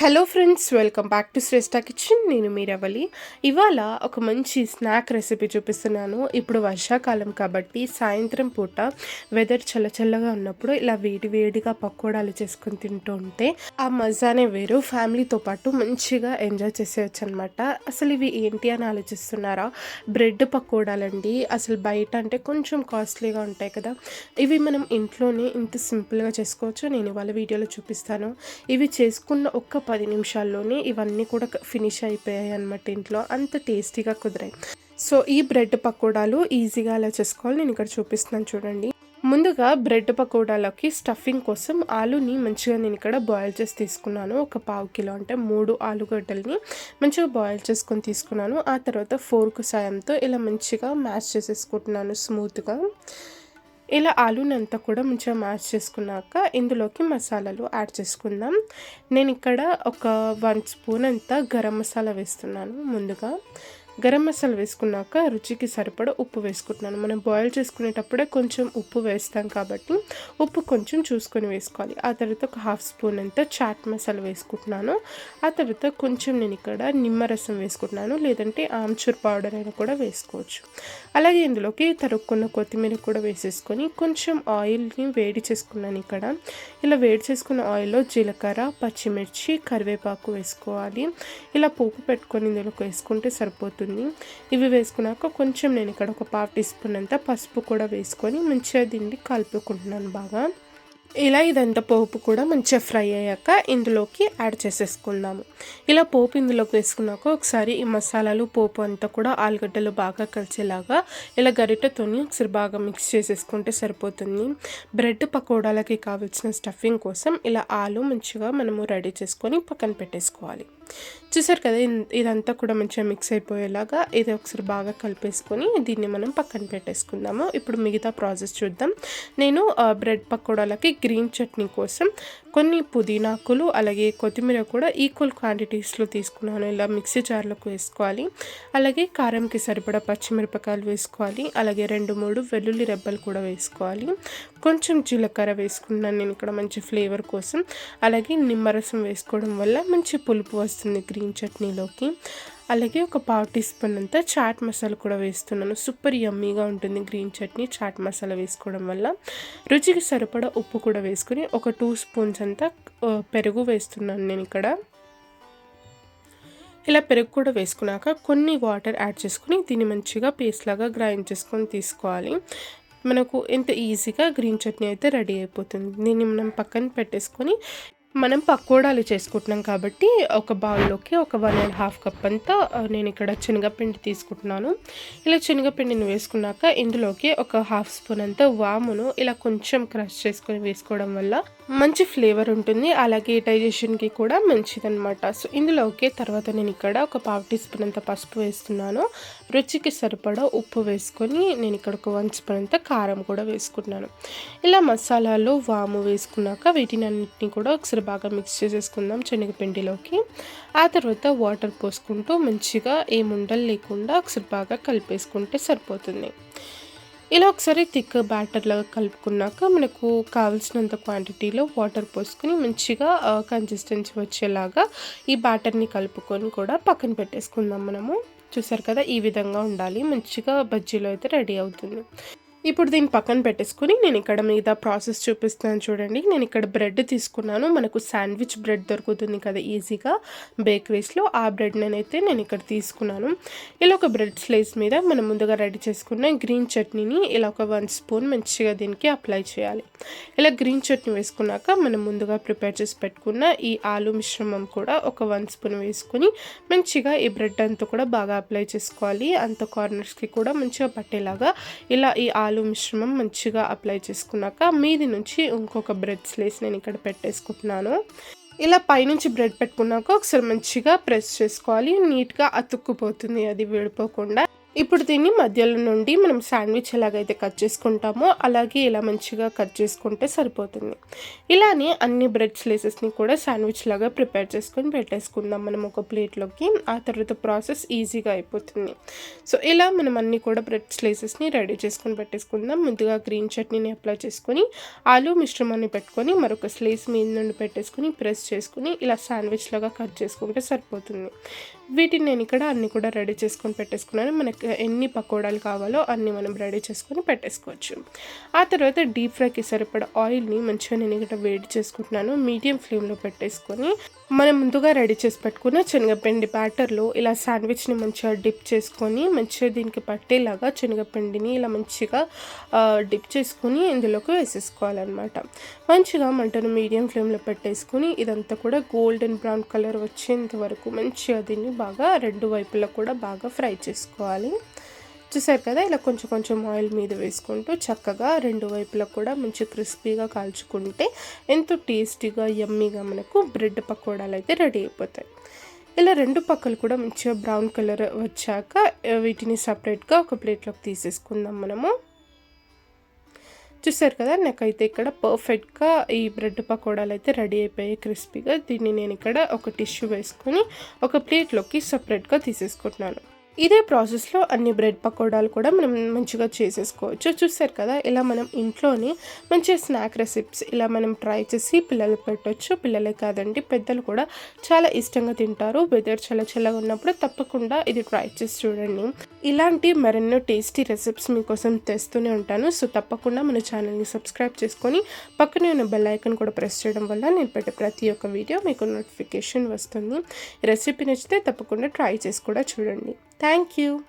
Hello friends welcome back to Shreshta kitchen నేను మీరవలి ఇవాళ ఒక మంచి స్నాక్ రెసిపీ చూపిస్తున్నాను. ఇప్పుడు వర్షాకాలం కాబట్టి సాయంత్రం పూట వెదర్ చల్ల చల్లగా ఉన్నప్పుడు ఇలా వేడి వేడిగా పకోడాలు చేసుకొని తింటూ ఉంటే ఆ మజానే వేరు. ఫ్యామిలీతో పాటు మంచిగా ఎంజాయ్ చేసేయచ్చు అనమాట అసలు ఇవి ఏంటి అని ఆలోచిస్తున్నారా? బ్రెడ్ పకోడాలండి. అసలు బయట అంటే కొంచెం కాస్ట్లీగా ఉంటాయి కదా. ఇవి మనం ఇంట్లోనే ఇంత సింపుల్గా చేసుకోవచ్చు. నేను ఇవాళ వీడియోలో చూపిస్తాను. ఇవి చేసుకున్న ఒక్క పది నిమిషాల్లోనే ఇవన్నీ కూడా ఫినిష్ అయిపోయాయి అనమాట ఇంట్లో. అంత టేస్టీగా కుదిరాయి. సో ఈ బ్రెడ్ పకోడాలు ఈజీగా అలా చేసుకోవాలి. నేను ఇక్కడ చూపిస్తున్నాను చూడండి. ముందుగా బ్రెడ్ పకోడాలకి స్టఫింగ్ కోసం ఆలుని మంచిగా నేను ఇక్కడ బాయిల్ చేసి తీసుకున్నాను. ఒక పావు కిలో అంటే మూడు ఆలుగడ్డల్ని మంచిగా బాయిల్ చేసుకొని తీసుకున్నాను. ఆ తర్వాత ఫోర్క్ సాయంతో ఇలా మంచిగా మ్యాష్ చేసేసుకుంటున్నాను స్మూత్గా. ఇలా ఆలూని అంతా కూడా మంచిగా మ్యాష్ చేసుకున్నాక ఇందులోకి మసాలాలు యాడ్ చేసుకుందాం. నేను ఇక్కడ ఒక వన్ స్పూన్ అంతా గరం మసాలా వేస్తున్నాను ముందుగా. గరం మసాలా వేసుకున్నాక రుచికి సరిపడ ఉప్పు వేసుకుంటున్నాను. మనం బాయిల్ చేసుకునేటప్పుడే కొంచెం ఉప్పు వేస్తాం కాబట్టి ఉప్పు కొంచెం చూసుకొని వేసుకోవాలి. ఆ తర్వాత ఒక హాఫ్ స్పూన్ అంతా చాట్ మసాలా వేసుకుంటున్నాను. ఆ తర్వాత కొంచెం నేను ఇక్కడ నిమ్మరసం వేసుకుంటున్నాను. లేదంటే ఆమ్చూర్ పౌడర్ అయినా కూడా వేసుకోవచ్చు. అలాగే ఇందులోకి తరుక్కున్న కొత్తిమీర కూడా వేసేసుకొని కొంచెం ఆయిల్ని వేడి చేసుకున్నాను ఇక్కడ. ఇలా వేడి చేసుకున్న ఆయిల్లో జీలకర్ర పచ్చిమిర్చి కరివేపాకు వేసుకోవాలి. ఇలా పోపు పెట్టుకొని ఇందులోకి వేసుకుంటే సరిపోతుంది. ఇవి వేసుకున్నాక కొంచెం నేను ఇక్కడ ఒక పావు టీ స్పూన్ అంతా పసుపు కూడా వేసుకొని మంచిగా దీన్ని కలుపుకుంటున్నాను బాగా. ఇలా ఇదంతా పోపు కూడా మంచిగా ఫ్రై అయ్యాక ఇందులోకి యాడ్ చేసేసుకుందాము. ఇలా పోపు ఇందులోకి వేసుకున్నాక ఒకసారి ఈ మసాలాలు పోపు అంతా కూడా ఆలుగడ్డలు బాగా కలిసేలాగా ఇలా గరిటతోని ఒకసారి బాగా మిక్స్ చేసేసుకుంటే సరిపోతుంది. బ్రెడ్ పకోడాలకి కావాల్సిన స్టఫింగ్ కోసం ఇలా ఆలు మంచిగా మనము రెడీ చేసుకొని పక్కన పెట్టేసుకోవాలి. చూసారు కదా ఇదంతా కూడా మంచిగా మిక్స్ అయిపోయేలాగా ఇది ఒకసారి బాగా కలిపేసుకొని దీన్ని మనం పక్కన పెట్టేసుకుందాము. ఇప్పుడు మిగతా ప్రాసెస్ చూద్దాం. నేను బ్రెడ్ పకోడాలకి గ్రీన్ చట్నీ కోసం కొన్ని పుదీనాకులు అలాగే కొత్తిమీర కూడా ఈక్వల్ క్వాంటిటీస్లో తీసుకున్నాను. ఇలా మిక్సీ జార్లకు వేసుకోవాలి. అలాగే కారంకి సరిపడా పచ్చిమిరపకాయలు వేసుకోవాలి. అలాగే రెండు మూడు వెల్లుల్లి రెబ్బలు కూడా వేసుకోవాలి. కొంచెం జీలకర్ర వేసుకున్నాను నేను ఇక్కడ మంచి ఫ్లేవర్ కోసం. అలాగే నిమ్మరసం వేసుకోవడం వల్ల మంచి పులుపు వస్తుంది గ్రీన్ చట్నీలోకి. అలాగే ఒక పావు టీ స్పూన్ అంతా చాట్ మసాలా కూడా వేస్తున్నాను. సూపర్ యమ్మీగా ఉంటుంది గ్రీన్ చట్నీ చాట్ మసాలా వేసుకోవడం వల్ల. రుచికి సరిపడా ఉప్పు కూడా వేసుకుని ఒక టూ స్పూన్స్ అంతా పెరుగు వేస్తున్నాను నేను ఇక్కడ. ఇలా పెరుగు కూడా వేసుకున్నాక కొన్ని వాటర్ యాడ్ చేసుకుని దీన్ని మంచిగా పేస్ట్ లాగా గ్రైండ్ చేసుకొని తీసుకోవాలి. మనకు ఎంత ఈజీగా గ్రీన్ చట్నీ అయితే రెడీ అయిపోతుంది. దీన్ని మనం పక్కన పెట్టేసుకొని మనం పకోడాలు చేసుకుంటున్నాం కాబట్టి ఒక బౌల్లోకి ఒక వన్ అండ్ హాఫ్ కప్ అంతా నేను ఇక్కడ శనగపిండి తీసుకుంటున్నాను. ఇలా శనగపిండిని వేసుకున్నాక ఇందులోకి ఒక హాఫ్ స్పూన్ అంతా వామును ఇలా కొంచెం క్రష్ చేసుకొని వేసుకోవడం వల్ల మంచి ఫ్లేవర్ ఉంటుంది. అలాగే డైజెషన్కి కూడా మంచిదనమాట సో ఇందులోకి తర్వాత నేను ఇక్కడ ఒక పావు టీ స్పూన్ అంత పసుపు వేస్తున్నాను. రుచికి సరిపడా ఉప్పు వేసుకొని నేను ఇక్కడ ఒక వన్ స్పూన్ అంత కారం కూడా వేసుకున్నాను. ఇలా మసాలాలు వాము వేసుకున్నాక వీటిని అన్నింటినీ కూడా ఒకసారి బాగా మిక్స్ చేసేసుకుందాం శనగపిండిలోకి. ఆ తర్వాత వాటర్ పోసుకుంటూ మంచిగా ఏ ఉండలు లేకుండా ఒకసారి బాగా కలిపేసుకుంటే సరిపోతుంది. ఇలా ఒకసారి థిక్ బ్యాటర్ లాగా కలుపుకున్నాక మనకు కావాల్సినంత క్వాంటిటీలో వాటర్ పోసుకొని మంచిగా కన్సిస్టెన్సీ వచ్చేలాగా ఈ బ్యాటర్ని కలుపుకొని కూడా పక్కన పెట్టేసుకుందాం మనము. చూసారు కదా ఈ విధంగా ఉండాలి. మంచిగా బజ్జీలో అయితే రెడీ అవుతుంది. ఇప్పుడు దీన్ని పక్కన పెట్టేసుకుని నేను ఇక్కడ మిగతా ప్రాసెస్ చూపిస్తాను చూడండి. నేను ఇక్కడ బ్రెడ్ తీసుకున్నాను. మనకు శాండ్విచ్ బ్రెడ్ దొరుకుతుంది కదా ఈజీగా బేకరీస్లో. ఆ బ్రెడ్ నేనైతే నేను ఇక్కడ తీసుకున్నాను. ఇలా ఒక బ్రెడ్ స్లైస్ మీద మనం ముందుగా రెడీ చేసుకున్న గ్రీన్ చట్నీని ఇలా ఒక వన్ స్పూన్ మంచిగా దీనికి అప్లై చేయాలి. ఇలా గ్రీన్ చట్నీ వేసుకున్నాక మనం ముందుగా ప్రిపేర్ చేసి పెట్టుకున్న ఈ ఆలు మిశ్రమం కూడా ఒక వన్ స్పూన్ వేసుకొని మంచిగా ఈ బ్రెడ్ అంతా కూడా బాగా అప్లై చేసుకోవాలి. అంత కార్నర్స్కి కూడా మంచిగా పట్టేలాగా ఇలా ఈ ఆలు మిశ్రమం మంచిగా అప్లై చేసుకున్నాక మీది నుంచి ఇంకొక బ్రెడ్ స్లేస్ నేను ఇక్కడ పెట్టేసుకుంటున్నాను. ఇలా పైనుంచి బ్రెడ్ పెట్టుకున్నాక ఒకసారి మంచిగా ప్రెస్ చేసుకోవాలి. నీట్గా అతుక్కుపోతుంది. అది విడిపోకుండా ఇప్పుడు దీన్ని మధ్యలో నుండి మనం శాండ్విచ్ ఎలాగైతే కట్ చేసుకుంటామో అలాగే ఇలా మంచిగా కట్ చేసుకుంటే సరిపోతుంది. ఇలానే అన్ని బ్రెడ్ స్లైసెస్ని కూడా శాండ్విచ్ లాగా ప్రిపేర్ చేసుకొని పెట్టేసుకుందాం మనం ఒక ప్లేట్లోకి. ఆ తర్వాత ప్రాసెస్ ఈజీగా అయిపోతుంది. సో ఇలా మనం అన్ని కూడా బ్రెడ్ స్లైసెస్ని రెడీ చేసుకొని పెట్టేసుకుందాం. ముందుగా గ్రీన్ చట్నీని అప్లై చేసుకొని ఆలు మిశ్రమాన్ని పెట్టుకొని మరొక స్లైస్ మీద నుండి పెట్టేసుకొని ప్రెస్ చేసుకుని ఇలా శాండ్విచ్ లాగా కట్ చేసుకుంటే సరిపోతుంది. వీటిని నేను ఇక్కడ అన్ని కూడా రెడీ చేసుకొని పెట్టేసుకున్నాను. మనకి ఎన్ని పకోడాలు కావాలో అన్ని మనం రెడీ చేసుకొని పెట్టేసుకోవచ్చు. ఆ తర్వాత డీప్ ఫ్రైకి సరిపడ ఆయిల్ని మంచిగా నేను ఇక్కడ వేడి చేసుకుంటున్నాను. మీడియం ఫ్లేమ్లో పెట్టేసుకొని మనం ముందుగా రెడీ చేసి పెట్టుకున్న శనగపిండి బ్యాటర్లో ఇలా శాండ్విచ్ని మంచిగా డిప్ చేసుకొని మంచిగా దీనికి పట్టేలాగా శనగపిండిని ఇలా మంచిగా డిప్ చేసుకొని ఇందులోకి వేసేసుకోవాలన్నమాట. మంచిగా మంటను మీడియం ఫ్లేమ్లో పెట్టేసుకొని ఇదంతా కూడా గోల్డెన్ బ్రౌన్ కలర్ వచ్చేంత వరకు మంచిగా దీన్ని బాగా రెండు వైపులా కూడా బాగా ఫ్రై చేసుకోవాలి. చూసారు కదా? ఇలా కొంచెం కొంచెం ఆయిల్ మీద వేసుకుంటూ చక్కగా రెండు వైపులా కూడా మంచి క్రిస్పీగా కాల్చుకుంటే ఎంతో టేస్టీగా యమ్మీగా మనకు బ్రెడ్ పకోడాలు అయితే రెడీ అయిపోతాయి. ఇలా రెండు పక్కలు కూడా మంచిగా బ్రౌన్ కలర్ వచ్చాక వీటిని సపరేట్గా ఒక ప్లేట్లోకి తీసేసుకుందాం మనము. చూసారు కదా? నాకైతే ఇక్కడ పర్ఫెక్ట్గా ఈ బ్రెడ్ పకోడాలు అయితే రెడీ అయిపోయాయి క్రిస్పీగా. దీన్ని నేను ఇక్కడ ఒక టిష్యూ వేసుకొని ఒక ప్లేట్లోకి సపరేట్గా తీసేసుకుంటున్నాను. ఇదే ప్రాసెస్లో అన్ని బ్రెడ్ పకోడాలు కూడా మనం మంచిగా చేసేసుకోవచ్చు. చూసారు కదా ఇలా మనం ఇంట్లోనే మంచి స్నాక్ రెసిపీస్ ఇలా మనం ట్రై చేసి పిల్లలకు పెట్టవచ్చు పిల్లలే కాదండి పెద్దలు కూడా చాలా ఇష్టంగా తింటారు. వెదర్ చాలా చల్లగా ఉన్నప్పుడు తప్పకుండా ఇది ట్రై చేసి చూడండి. ఇలాంటి మరెన్నో టేస్టీ రెసిపీస్ మీకోసం తెస్తూనే ఉంటాను. సో తప్పకుండా మన ఛానల్ని సబ్స్క్రైబ్ చేసుకొని పక్కనే ఉన్న బెల్ ఐకన్ కూడా ప్రెస్ చేయడం వల్ల నేను పెట్టే ప్రతి ఒక్క వీడియో మీకు నోటిఫికేషన్ వస్తుంది. రెసిపీ నచ్చితే తప్పకుండా ట్రై చేసి కూడా చూడండి. Thank you.